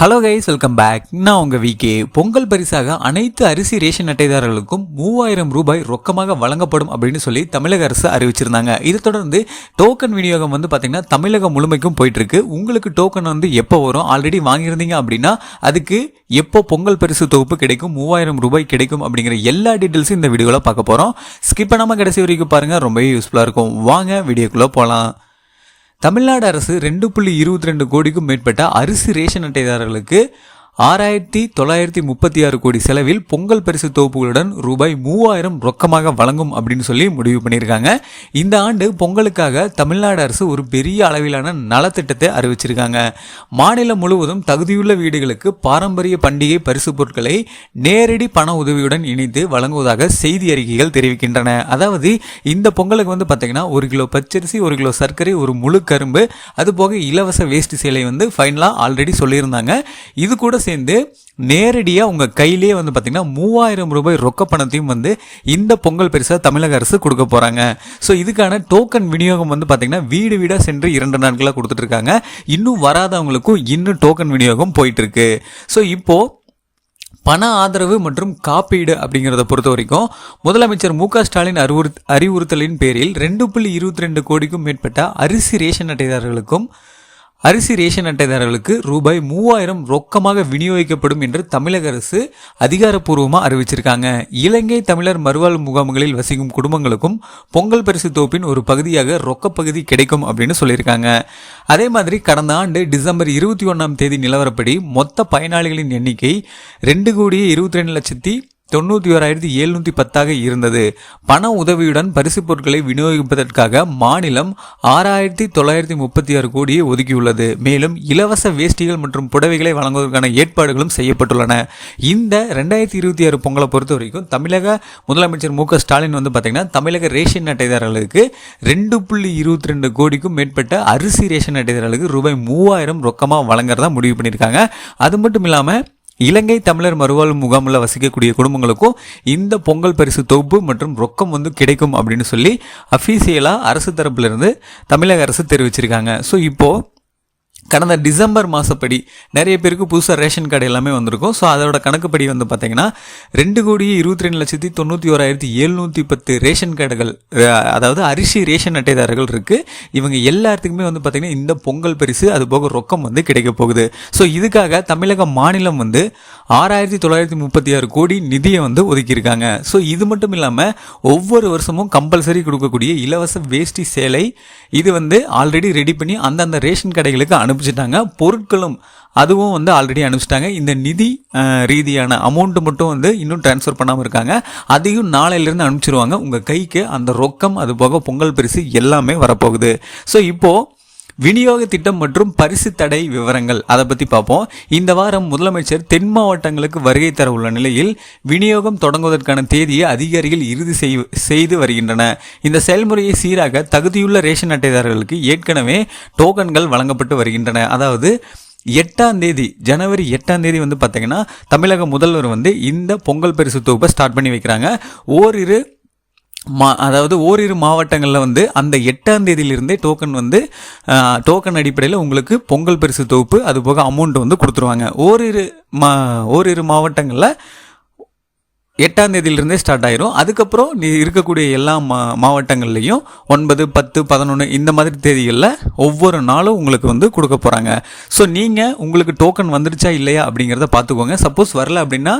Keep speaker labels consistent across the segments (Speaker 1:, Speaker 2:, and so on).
Speaker 1: Hello guys welcome back நான் உங்கள் VK Pongal பரிசாக அனைத்து அரிசி ரேஷன் அட்டைதாரர்களுக்கும் மூவாயிரம் ரூபாய் ரொக்கமாக வழங்கப்படும் அப்படின்னு சொல்லி தமிழக அரசு அறிவிச்சிருந்தாங்க. இதை தொடர்ந்து டோக்கன் விநியோகம் வந்து பார்த்திங்கன்னா தமிழகம் முழுமைக்கும் போயிட்டுருக்கு. உங்களுக்கு டோக்கன் வந்து எப்போ வரும்? ஆல்ரெடி வாங்கியிருந்தீங்க அப்படின்னா அதுக்கு எப்போ பொங்கல் பரிசு தொகுப்பு கிடைக்கும்? மூவாயிரம் ரூபாய் கிடைக்கும் அப்படிங்கிற எல்லா டீட்டெயில்ஸும் இந்த வீடியோவில் பார்க்க போகிறோம் ஸ்கிப் பண்ணாமல் கடைசி வரைக்கும் பாருங்கள் ரொம்பவே யூஸ்ஃபுல்லாக இருக்கும். வாங்க வீடியோக்குள்ளே போகலாம் தமிழ்நாடு அரசு ரெண்டு புள்ளி இருபத்தி ரெண்டு கோடிக்கும் மேற்பட்ட அரிசி ரேஷன் அட்டைதாரர்களுக்கு ஆறாயிரத்தி தொள்ளாயிரத்தி முப்பத்தி ஆறு கோடி செலவில் பொங்கல் பரிசு தொகுப்புகளுடன் ரூபாய் மூவாயிரம் ரொக்கமாக வழங்கும் அப்படின்னு சொல்லி முடிவு பண்ணியிருக்காங்க. இந்த ஆண்டு பொங்கலுக்காக தமிழ்நாடு அரசு ஒரு பெரிய அளவிலான நலத்திட்டத்தை அறிவிச்சிருக்காங்க. மாநிலம் முழுவதும் தகுதியுள்ள வீடுகளுக்கு பாரம்பரிய பண்டிகை பரிசு பொருட்களை நேரடி பண உதவியுடன் இணைத்து வழங்குவதாக செய்தி அறிக்கைகள் தெரிவிக்கின்றன. அதாவது இந்த பொங்கலுக்கு வந்து பார்த்தீங்கன்னா ஒரு கிலோ பச்சரிசி ஒரு கிலோ சர்க்கரை ஒரு முழு கரும்பு அது போக இலவச வேஷ்டி சேலை வந்து ஃபைனலாக ஆல்ரெடி சொல்லியிருந்தாங்க. இது கூட சேர்ந்து நேரடியாக உங்கள் கையிலேயே வந்து பார்த்தீங்கன்னா மூவாயிரம் ரூபாய் ரொக்க பணத்தையும் வந்து இந்த பொங்கல் பரிசாக தமிழக அரசு கொடுக்க போகிறாங்க ஸோ இதுக்கான டோக்கன் விநியோகம் வந்து பார்த்திங்கன்னா வீடு வீடாக சென்று இரண்டு நாட்களாக கொடுத்துட்ருக்காங்க இன்னும் வராதவங்களுக்கும் இன்னும் டோக்கன் விநியோகம் போயிட்டுருக்கு. ஸோ இப்போது பண ஆதரவு மற்றும் காப்பீடு அப்படிங்கிறத பொறுத்த வரைக்கும் முதலமைச்சர் மு க ஸ்டாலின் அறிவுறு அறிவுறுத்தலின் பேரில் ரெண்டு புள்ளி இருபத்தி ரெண்டு கோடிக்கும் மேற்பட்ட அரிசி ரேஷன் அட்டைதாரர்களுக்கும் அரிசி ரேஷன் அட்டைதாரர்களுக்கு ரூபாய் மூவாயிரம் ரொக்கமாக விநியோகிக்கப்படும் என்று தமிழக அரசு அதிகாரப்பூர்வமாக அறிவிச்சிருக்காங்க. இலங்கை தமிழர் மறுவாழ் முகாம்களில் வசிக்கும் குடும்பங்களுக்கும் பொங்கல் பரிசு தொகுப்பின் ஒரு பகுதியாக ரொக்க பகுதி கிடைக்கும் அப்படின்னு சொல்லியிருக்காங்க. அதே மாதிரி கடந்த ஆண்டு டிசம்பர் இருபத்தி ஒன்றாம் தேதி நிலவரப்படி மொத்த பயனாளிகளின் எண்ணிக்கை ரெண்டு கோடியே இருபத்தி ரெண்டு லட்சத்தி தொண்ணூற்றி ஓராயிரத்தி எழுநூற்றி பத்தாக இருந்தது. பண உதவியுடன் பரிசு பொருட்களை விநியோகிப்பதற்காக மாநிலம் ஆறாயிரத்தி தொள்ளாயிரத்தி முப்பத்தி ஆறு கோடியை ஒதுக்கியுள்ளது. மேலும் இலவச வேஷ்டிகள் மற்றும் புடவைகளை வழங்குவதற்கான ஏற்பாடுகளும் செய்யப்பட்டுள்ளன. இந்த ரெண்டாயிரத்தி இருபத்தி ஆறு பொங்கலை பொறுத்த வரைக்கும் தமிழக முதலமைச்சர் மு ஸ்டாலின் வந்து பார்த்தீங்கன்னா தமிழக ரேஷன் அட்டைதாரர்களுக்கு ரெண்டு புள்ளி இருபத்தி ரெண்டு கோடிக்கும் மேற்பட்ட அரிசி ரேஷன் அட்டைதாரர்களுக்கு ரூபாய் மூவாயிரம் ரொக்கமாக வழங்குறதா முடிவு பண்ணியிருக்காங்க. அது மட்டும் இல்லாமல் இலங்கை தமிழர் மறுவாழ்வு முகாமில் வசிக்கக்கூடிய குடும்பங்களுக்கும் இந்த பொங்கல் பரிசு தொகுப்பு மற்றும் ரொக்கம் வந்து கிடைக்கும் அப்படின்னு சொல்லி அஃபீஷியலாக அரசு தரப்பிலிருந்து தமிழக அரசு தெரிவிச்சிருக்காங்க. ஸோ இப்போது கடந்த டிசம்பர் மாதப்படி நிறைய பேருக்கு புதுசாக ரேஷன் கார்டு எல்லாமே வந்திருக்கும். ஸோ அதோட கணக்குப்படி வந்து பார்த்தீங்கன்னா ரெண்டு கோடியே இருபத்தி ரெண்டு லட்சத்தி தொண்ணூற்றி ஓராயிரத்தி எழுநூற்றி பத்து ரேஷன் கார்டுகள் அதாவது அரிசி ரேஷன் அட்டைதாரர்கள் இருக்குது இவங்க எல்லாத்துக்குமே வந்து பார்த்திங்கன்னா இந்த பொங்கல் பரிசு அது போக ரொக்கம் வந்து கிடைக்க போகுது. ஸோ இதுக்காக தமிழக மாநிலம் வந்து ஆறாயிரத்தி தொள்ளாயிரத்தி முப்பத்தி ஆறு கோடி நிதியை வந்து ஒதுக்கியிருக்காங்க. ஸோ இது மட்டும் இல்லாமல் ஒவ்வொரு வருஷமும் கம்பல்சரி கொடுக்கக்கூடிய இலவச வேஷ்டி சேலை இது வந்து ஆல்ரெடி ரெடி பண்ணி அந்தந்த ரேஷன் கடைகளுக்கு அனுப்பிச்சிட்டாங்க. பொருட்களும் அதுவும் வந்து ஆல்ரெடி அனுப்பிச்சிட்டாங்க. இந்த நிதி ரீதியான அமௌண்ட்டு மட்டும் வந்து இன்னும் டிரான்ஸ்ஃபர் பண்ணாமல் இருக்காங்க. அதையும் நாளையிலேருந்து அனுப்பிச்சிருவாங்க. உங்கள் கைக்கு அந்த ரொக்கம் அது போக பொங்கல் பரிசு எல்லாமே வரப்போகுது. ஸோ இப்போது விநியோக திட்டம் மற்றும் பரிசு தடை விவரங்கள். அதை பற்றி பார்ப்போம். இந்த வாரம் முதலமைச்சர் தென் மாவட்டங்களுக்கு வருகை தர உள்ள நிலையில் விநியோகம் தொடங்குவதற்கான தேதியை அதிகாரிகள் இறுதி செய்து வருகின்றன. இந்த செயல்முறையை சீராக தகுதியுள்ள ரேஷன் அட்டைதாரர்களுக்கு ஏற்கனவே டோக்கன்கள் வழங்கப்பட்டு வருகின்றன. அதாவது எட்டாம் தேதி ஜனவரி எட்டாம் தேதி வந்து பார்த்தீங்கன்னா தமிழக முதல்வர் வந்து இந்த பொங்கல் பரிசு தொகுப்பை ஸ்டார்ட் பண்ணி வைக்கிறாங்க. ஓரிரு மா அதாவது ஓரிரு மாவட்டங்களில் வந்து அந்த எட்டாம் தேதியிலிருந்தே டோக்கன் வந்து டோக்கன் அடிப்படையில் உங்களுக்கு பொங்கல் பரிசு தொகுப்பு அது போக அமௌண்ட் வந்து கொடுத்துருவாங்க. ஓரிரு மா ஓரிரு மாவட்டங்களில் எட்டாம் தேதியிலிருந்தே ஸ்டார்ட் ஆயிரும். அதுக்கப்புறம் நீ இருக்கக்கூடிய எல்லா மா மாவட்டங்கள்லையும் ஒன்பது பத்து பதினொன்று இந்த மாதிரி தேதிகளில் ஒவ்வொரு நாளும் உங்களுக்கு வந்து கொடுக்க போகிறாங்க ஸோ நீங்கள் உங்களுக்கு டோக்கன் வந்துடுச்சா இல்லையா அப்படிங்கிறத பார்த்துக்கோங்க. சப்போஸ் வரல அப்படின்னா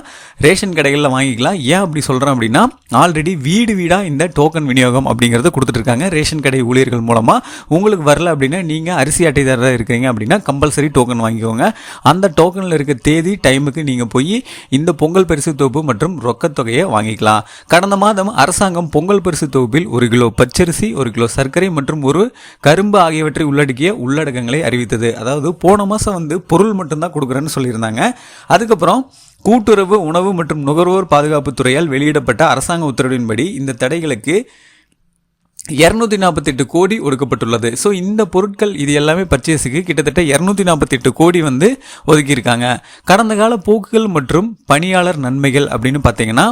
Speaker 1: ரேஷன் கடைகளில் வாங்கிக்கலாம். ஏன் அப்படி சொல்கிறேன் அப்படின்னா ஆல்ரெடி வீடு வீடாக இந்த டோக்கன் விநியோகம் அப்படிங்கிறத கொடுத்துட்ருக்காங்க. ரேஷன் கடை ஊழியர்கள் மூலமாக உங்களுக்கு வரல அப்படின்னா நீங்கள் அரிசி அட்டைதாரராக இருக்கிறீங்க அப்படின்னா கம்பல்சரி டோக்கன் வாங்கிக்கோங்க. அந்த டோக்கனில் இருக்க தேதி டைமுக்கு நீங்கள் போய் இந்த பொங்கல் பரிசு தொகுப்பு மற்றும் ரொக்க தொகையை வாங்கிக்கலாம். கடந்த மாதம் அரசாங்கம் பொங்கல் பரிசு தொகுப்பில் ஒரு கிலோ பச்சரிசி ஒரு கிலோ சர்க்கரை மற்றும் ஒரு கரும்பு ஆகியவற்றை உள்ளடக்கிய உள்ளடக்கங்களை அறிவித்தது. அதாவது போன மாதம் வந்து பொருள் மட்டும்தான் கொடுக்குறேன்னு சொல்லியிருந்தாங்க. அதுக்கப்புறம் கூட்டுறவு உணவு மற்றும் நுகர்வோர் பாதுகாப்பு துறையால் வெளியிடப்பட்ட அரசாங்க உத்தரவின்படி இந்த தடைகளுக்கு இரநூத்தி நாற்பத்தெட்டு கோடி ஒதுக்கப்பட்டுள்ளது. ஸோ இந்த பொருட்கள் இது எல்லாமே பர்ச்சேஸுக்கு கிட்டத்தட்ட இரநூத்தி நாற்பத்தெட்டு கோடி வந்து ஒதுக்கியிருக்காங்க. கடந்த கால போக்குகள் மற்றும் பணியாளர் நன்மைகள் அப்படின்னு பார்த்தீங்கன்னா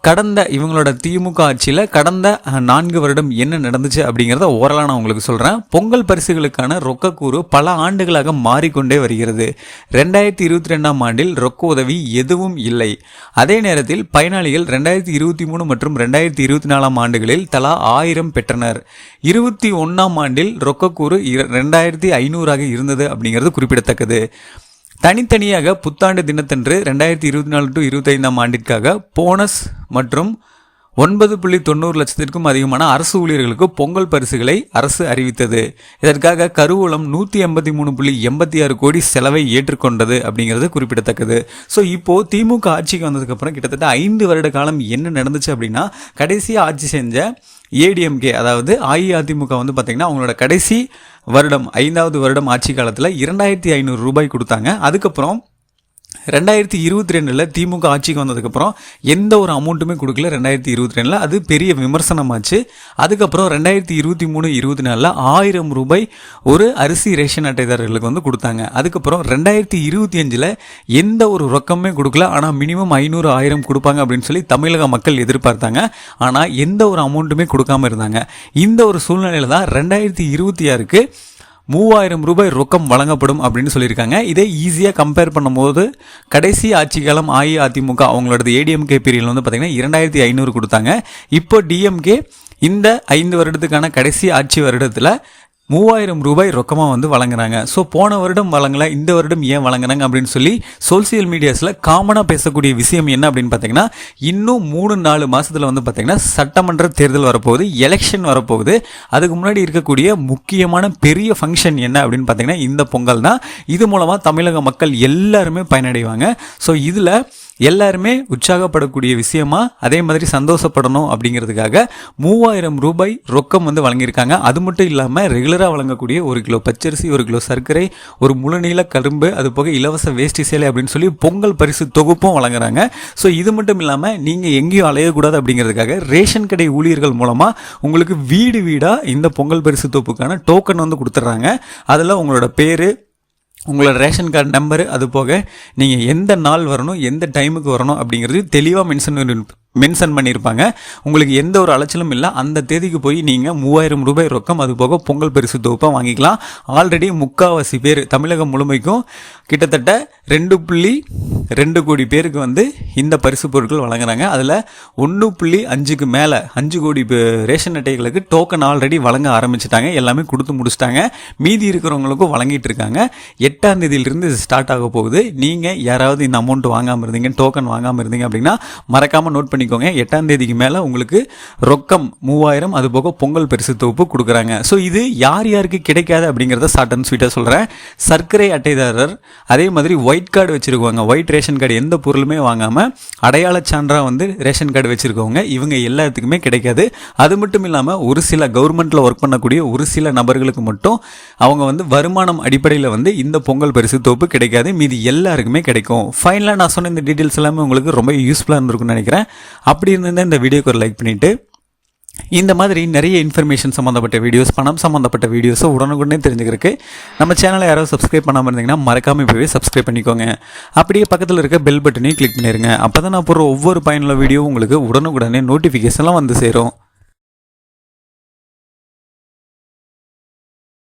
Speaker 1: கடந்த இவங்களோட திமுக ஆட்சியில் கடந்த நான்கு வருடம் என்ன நடந்துச்சு அப்படிங்கிறத ஓரலாக நான் உங்களுக்கு சொல்கிறேன் பொங்கல் பரிசுகளுக்கான ரொக்கக்கூறு பல ஆண்டுகளாக மாறிக்கொண்டே வருகிறது. ரெண்டாயிரத்தி இருபத்தி ரெண்டாம் ஆண்டில் ரொக்க உதவி எதுவும் இல்லை. அதே நேரத்தில் பயனாளிகள் ரெண்டாயிரத்தி இருபத்தி மூணு மற்றும் ரெண்டாயிரத்தி இருபத்தி நாலாம் ஆண்டுகளில் தலா ஆயிரம் பெற்றனர். இருபத்தி ஒன்றாம் ஆண்டில் ரொக்கக்கூறு இர- ரெண்டாயிரத்தி ஐநூறாக இருந்தது அப்படிங்கிறது குறிப்பிடத்தக்கது. தனித்தனியாக புத்தாண்டு தினத்தன்று ரெண்டாயிரத்தி இருபத்தி நாலு டு இருபத்தைந்தாம் ஆண்டிற்காக போனஸ் மற்றும் ஒன்பது புள்ளி தொண்ணூறு லட்சத்திற்கும் அதிகமான அரசு ஊழியர்களுக்கு பொங்கல் பரிசுகளை அரசு அறிவித்தது. இதற்காக கருவூலம் நூற்றி எண்பத்தி மூணு புள்ளி எண்பத்தி ஆறு கோடி செலவை ஏற்றுக்கொண்டது அப்படிங்கிறது குறிப்பிடத்தக்கது. ஸோ இப்போ திமுக ஆட்சிக்கு வந்ததுக்கப்புறம் கிட்டத்தட்ட ஐந்து வருட காலம் என்ன நடந்துச்சு அப்படின்னா கடைசியாக ஆட்சி செஞ்ச ஏடிஎம்கே அதாவது அஇஅதிமுக வந்து பார்த்திங்கன்னா அவங்களோட கடைசி வருடம் ஐந்தாவது வருடம் ஆட்சி காலத்தில் இரண்டாயிரத்தி ஐநூறு ரூபாய் கொடுத்தாங்க. அதுக்கப்புறம் ரெண்டாயிரத்தி இருபத்தி ரெண்டில் திமுக ஆட்சிக்கு வந்ததுக்கப்புறம் எந்த ஒரு அமௌண்ட்டுமே கொடுக்கல ரெண்டாயிரத்தி இருபத்தி ரெண்டில். அது பெரிய விமர்சனமாச்சு. அதுக்கப்புறம் ரெண்டாயிரத்தி இருபத்தி மூணு இருபத்தி நாலில் ஆயிரம் ரூபாய் ஒரு அரிசி ரேஷன் அட்டைதாரர்களுக்கு வந்து கொடுத்தாங்க. அதுக்கப்புறம் ரெண்டாயிரத்தி இருபத்தி அஞ்சில் எந்த ஒரு ரொக்கமே கொடுக்கல. ஆனால் மினிமம் ஐநூறு ஆயிரம் கொடுப்பாங்க அப்படின்னு சொல்லி தமிழக மக்கள் எதிர்பார்த்தாங்க. ஆனால் எந்த ஒரு அமௌண்ட்டுமே கொடுக்காம இருந்தாங்க. இந்த ஒரு சூழ்நிலையில் தான் ரெண்டாயிரத்தி இருபத்தி ஆறுக்கு மூவாயிரம் ரூபாய் ரொக்கம் வழங்கப்படும் அப்படின்னு சொல்லியிருக்காங்க. இதை ஈஸியாக கம்பேர் பண்ணும்போது கடைசி ஆட்சி காலம் அஇஅதிமுக அவங்களோட ஏடிஎம்கே பீரியடில் வந்து பார்த்திங்கன்னா இரண்டாயிரத்தி ஐநூறு கொடுத்தாங்க. இப்போ டிஎம்கே இந்த ஐந்து வருடத்துக்கான கடைசி ஆட்சி வருடத்தில் மூவாயிரம் ரூபாய் ரொக்கமாக வந்து வழங்குறாங்க. ஸோ போன வருடம் வழங்கல இந்த வருடம் ஏன் வழங்குறாங்க அப்படின்னு சொல்லி சோசியல் மீடியாஸில் காமனாக பேசக்கூடிய விஷயம் என்ன அப்படின்னு பார்த்தீங்கன்னா இன்னும் மூணு நாலு மாதத்தில் வந்து பார்த்தீங்கன்னா சட்டமன்ற தேர்தல் வரப்போகுது எலெக்ஷன் வரப்போகுது. அதுக்கு முன்னாடி இருக்கக்கூடிய முக்கியமான பெரிய ஃபங்க்ஷன் என்ன அப்படின்னு பார்த்தீங்கன்னா இந்த பொங்கல் தான் இது மூலமாக தமிழக மக்கள் எல்லாருமே பயனடைவாங்க. ஸோ இதில் எல்லாருமே உற்சாகப்படக்கூடிய விஷயமா அதே மாதிரி சந்தோஷப்படணும் அப்படிங்கிறதுக்காக மூவாயிரம் ரூபாய் ரொக்கம் வந்து வழங்கியிருக்காங்க. அது மட்டும் இல்லாமல் ரெகுலராக வழங்கக்கூடிய ஒரு கிலோ பச்சரிசி ஒரு கிலோ சர்க்கரை ஒரு முழுநீள கரும்பு அது போக இலவச வேஷ்டி சேலை அப்படின்னு சொல்லி பொங்கல் பரிசு தொகுப்பும் வழங்குறாங்க. ஸோ இது மட்டும் இல்லாமல் நீங்கள் எங்கேயும் அலையக்கூடாது அப்படிங்கிறதுக்காக ரேஷன் கடை ஊழியர்கள் மூலமாக உங்களுக்கு வீடு வீடாக இந்த பொங்கல் பரிசு தொகுப்புக்கான டோக்கன் வந்து கொடுத்துட்றாங்க. அதில் உங்களோட பேர் உங்களோட ரேஷன் கார்டு நம்பரு அது போக நீங்கள் எந்த நாள் வரணும் எந்த டைமுக்கு வரணும் அப்படிங்கிறது தெளிவாக மென்ஷன் மென்ஷன் பண்ணியிருப்பாங்க உங்களுக்கு எந்த ஒரு அலைச்சலும் இல்லை. அந்த தேதிக்கு போய் நீங்கள் மூவாயிரம் ரூபாய் ரொக்கம் அது போக பொங்கல் பரிசு தொகுப்பாக வாங்கிக்கலாம். ஆல்ரெடி முக்காவாசி பேர் தமிழகம் முழுமைக்கும் கிட்டத்தட்ட ரெண்டு புள்ளி ரெண்டு கோடி பேருக்கு வந்து இந்த பரிசு பொருட்கள் வழங்குறாங்க. அதில் ஒன்று புள்ளி அஞ்சுக்கு மேலே அஞ்சு கோடி ரேஷன் அட்டைகளுக்கு டோக்கன் ஆல்ரெடி வழங்க ஆரம்பிச்சிட்டாங்க. எல்லாமே கொடுத்து முடிச்சிட்டாங்க. மீதி இருக்கிறவங்களுக்கும் வழங்கிட்டு இருக்காங்க. எட்டாம் தேதியிலிருந்து இது ஸ்டார்ட் ஆக போகுது. நீங்கள் யாராவது இந்த அமௌண்ட் வாங்காமல் இருந்தீங்க டோக்கன் வாங்காமல் இருந்தீங்க அப்படின்னா மறக்காமல் நோட் பண்ணிக்கோங்க. எட்டாம் தேதிக்கு மேலே உங்களுக்கு ரொக்கம் மூவாயிரம் அது போக பொங்கல் பரிசு தொகுப்பு கொடுக்குறாங்க. ஸோ இது யார் யாருக்கு கிடைக்காது அப்படிங்கிறத சாட்டன் ஸ்வீட்டாக சொல்கிறேன் சர்க்கரை அட்டைதாரர் அதே மாதிரி ஒய் ஒயிட் கார்டு வச்சுருக்கவங்க ஒயிட் ரேஷன் கார்டு எந்த பொருளுமே வாங்காமல் அடையாள சான்றாக வந்து ரேஷன் கார்டு வச்சுருக்கவங்க இவங்க எல்லாத்துக்குமே கிடைக்காது. அது மட்டும் இல்லாமல் ஒரு சில கவர்மெண்ட்டில் ஒர்க் பண்ணக்கூடிய ஒரு சில நபர்களுக்கு மட்டும் அவங்க வந்து வருமானம் அடிப்படையில் வந்து இந்த பொங்கல் பரிசு தொகுப்பு கிடைக்காது. மீதி எல்லாருக்குமே கிடைக்கும். ஃபைனலாக நான் சொன்ன இந்த டீட்டெயில்ஸ் எல்லாமே உங்களுக்கு ரொம்ப யூஸ்ஃபுல்லாக இருந்திருக்கும்னு நினைக்கிறேன். அப்படி இருந்தால் இந்த வீடியோக்கு ஒரு லைக் பண்ணிவிட்டு இந்த மாதிரி நிறைய இன்ஃபர்மேஷன் சம்மந்தப்பட்ட வீடியோஸ் பணம் சம்மந்தப்பட்ட வீடியோஸை உடனுக்குடனே தெரிஞ்சுக்கிறதுக்கு நம்ம சேனலை யாராவது சப்ஸ்கிரைப் பண்ணாமல் இருந்தீங்கன்னா மறக்காமல் போய் சப்ஸ்கிரைப் பண்ணிக்கோங்க. அப்படியே பக்கத்தில் இருக்க பெல் பட்டனையும் கிளிக் பண்ணிடுங்க அப்போ தான் நான் போடுற ஒவ்வொரு பயனுள்ள வீடியோ உங்களுக்கு உடனுக்குடனே நோட்டிஃபிகேஷன்லாம் வந்து சேரும்.